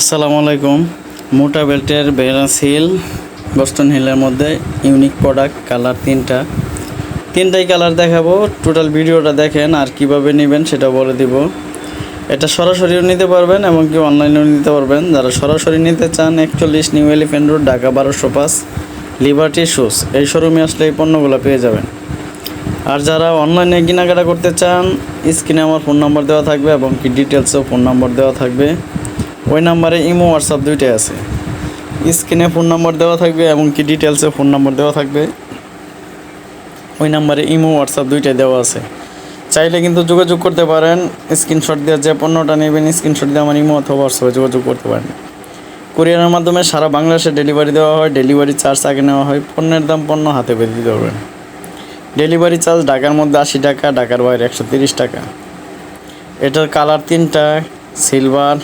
আসসালামু আলাইকুম। মোটা বেল্টের বেরাস হিল, বস্টন হিলের মধ্যে ইউনিক প্রোডাক্ট, কালার তিনটা। তিনটাই কালার দেখাবো। টোটাল ভিডিওটা দেখেন আর কীভাবে নেবেন সেটা বলে দিব। এটা সরাসরিও নিতে পারবেন এবং কি অনলাইনেও নিতে পারবেন। যারা সরাসরি নিতে চান, একচল্লিশ নিউ এলিফেন্ট রোড, ঢাকা বারোশো পাঁচ, লিবার্টি শুজ এই শোরুমে আসলে এই পণ্যগুলো পেয়ে যাবেন। আর যারা অনলাইনে কেনাকাটা করতে চান, স্ক্রিনে আমার ফোন নাম্বার দেওয়া থাকবে এবং কি ডিটেলসেও ফোন নাম্বার দেওয়া থাকবে। ওই নাম্বারে ইমো, হোয়াটসঅ্যাপ দুইটাই আছে। স্ক্রিনে ফোন নাম্বার দেওয়া থাকবে এবং কি ডিটেলসে ফোন নাম্বার দেওয়া থাকবে। ওই নাম্বারে ইমো, হোয়াটসঅ্যাপ দুইটাই দেওয়া আছে। চাইলে কিন্তু যোগাযোগ করতে পারেন। স্ক্রিনশট দিয়ে যে পণ্যটা নেবেন, স্ক্রিনশট দিয়ে আমার ইমো অথবা হোয়াটসঅ্যাপে যোগাযোগ করতে পারেন। কুরিয়ারের মাধ্যমে সারা বাংলাদেশে ডেলিভারি দেওয়া হয়। ডেলিভারি চার্জ আগে নেওয়া হয়। পণ্যের দাম পণ্য হাতে পেয়ে দিতে পারবেন ডেলিভারি চার্জ ঢাকার মধ্যে আশি টাকা, ঢাকার বাইরে একশো তিরিশ টাকা। এটার কালার তিনটা, সিলভার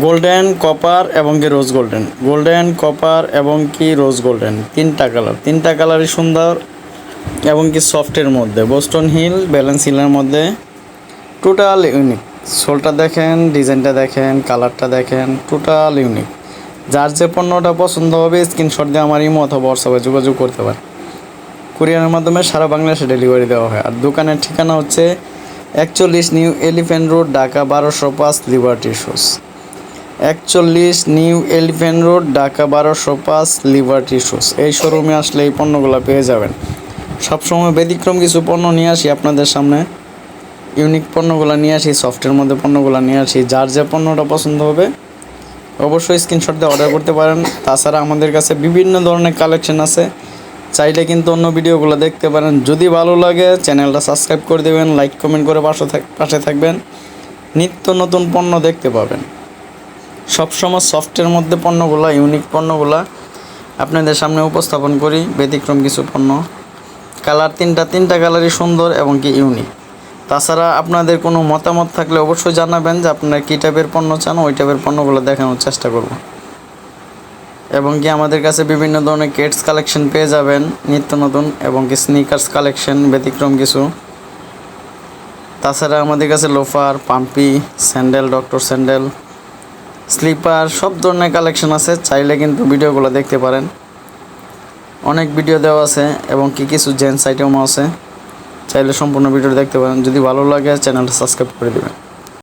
গোল্ডেন কপার এবং কি রোজ গোল্ডেন গোল্ডেন কপার এবং কি রোজ গোল্ডেন তিনটা কালার তিনটা কালারই সুন্দর এবং কি সফটের মধ্যে। বোস্টন হিল ব্যালেন্স হিলের মধ্যে। টোটাল ইউনিক সোলটা দেখেন ডিজাইনটা দেখেন কালারটা দেখেন টোটাল ইউনিক যার যে পণ্যটা পছন্দ হবে স্ক্রিনশট দিয়ে আমার ইমো অথবা হোয়াটসঅ্যাপে যোগাযোগ করতে পারে কুরিয়ারের মাধ্যমে সারা বাংলাদেশে ডেলিভারি দেওয়া হয়। আর দোকানের ঠিকানা হচ্ছে একচল্লিশ নিউ এলিফ্যান্ট রোড ঢাকা বারোশো পাঁচ লিবার্টি শুজ একচল্লিশ নিউ এলিফ্যান্ট রোড, ঢাকা বারোশো পাঁচ লিবার্টি শুজ এই শোরুমে আসলে এই পণ্যগুলো পেয়ে যাবেন। সবসময় ব্যতিক্রম কিছু পণ্য নিয়ে আসি আপনাদের সামনে। ইউনিক পণ্যগুলো নিয়ে আসি, সফটের মধ্যে পণ্যগুলো নিয়ে আসি। যার যে পণ্যটা পছন্দ হবে, অবশ্যই স্ক্রিনশট দিয়ে অর্ডার করতে পারেন। তাছাড়া আমাদের কাছে বিভিন্ন ধরনের কালেকশন আছে। চাইলে কিন্তু অন্য ভিডিওগুলো দেখতে পারেন। যদি ভালো লাগে চ্যানেলটা সাবস্ক্রাইব করে দেবেন লাইক কমেন্ট করে পাশে পাশে থাকবেন। নিত্য নতুন পণ্য দেখতে পাবেন। সবসময় সফটের মধ্যে পণ্যগুলো ইউনিক পণ্যগুলো আপনাদের সামনে উপস্থাপন করি। ব্যতিক্রম কিছু পণ্য। কালার তিনটা তিনটা কালারই সুন্দর এবং কি ইউনিক তাছাড়া আপনাদের কোনো মতামত থাকলে অবশ্যই জানাবেন যে আপনারা কী টাইপের পণ্য চান, ওই টাইপের পণ্যগুলো দেখানোর চেষ্টা করব। এবং কি আমাদের কাছে বিভিন্ন ধরনের কেটস কালেকশন পেয়ে যাবেন, নিত্য নতুন এবং কি স্নিকার্স কালেকশন ব্যতিক্রম কিছু। তাছাড়া আমাদের কাছে লোফার পাম্পি স্যান্ডেল ডক্টর স্যান্ডেল স্লিপার, সব ধরনের কালেকশন আছে, চাইলে কিন্তু ভিডিওগুলো দেখতে পারেন। অনেক ভিডিও দেওয়া আছে এবং কি কিছু জেন্টস আইটেমও আছে, চাইলে সম্পূর্ণ ভিডিও দেখতে পারেন। যদি ভালো লাগে চ্যানেলটা সাবস্ক্রাইব করে দেবেন।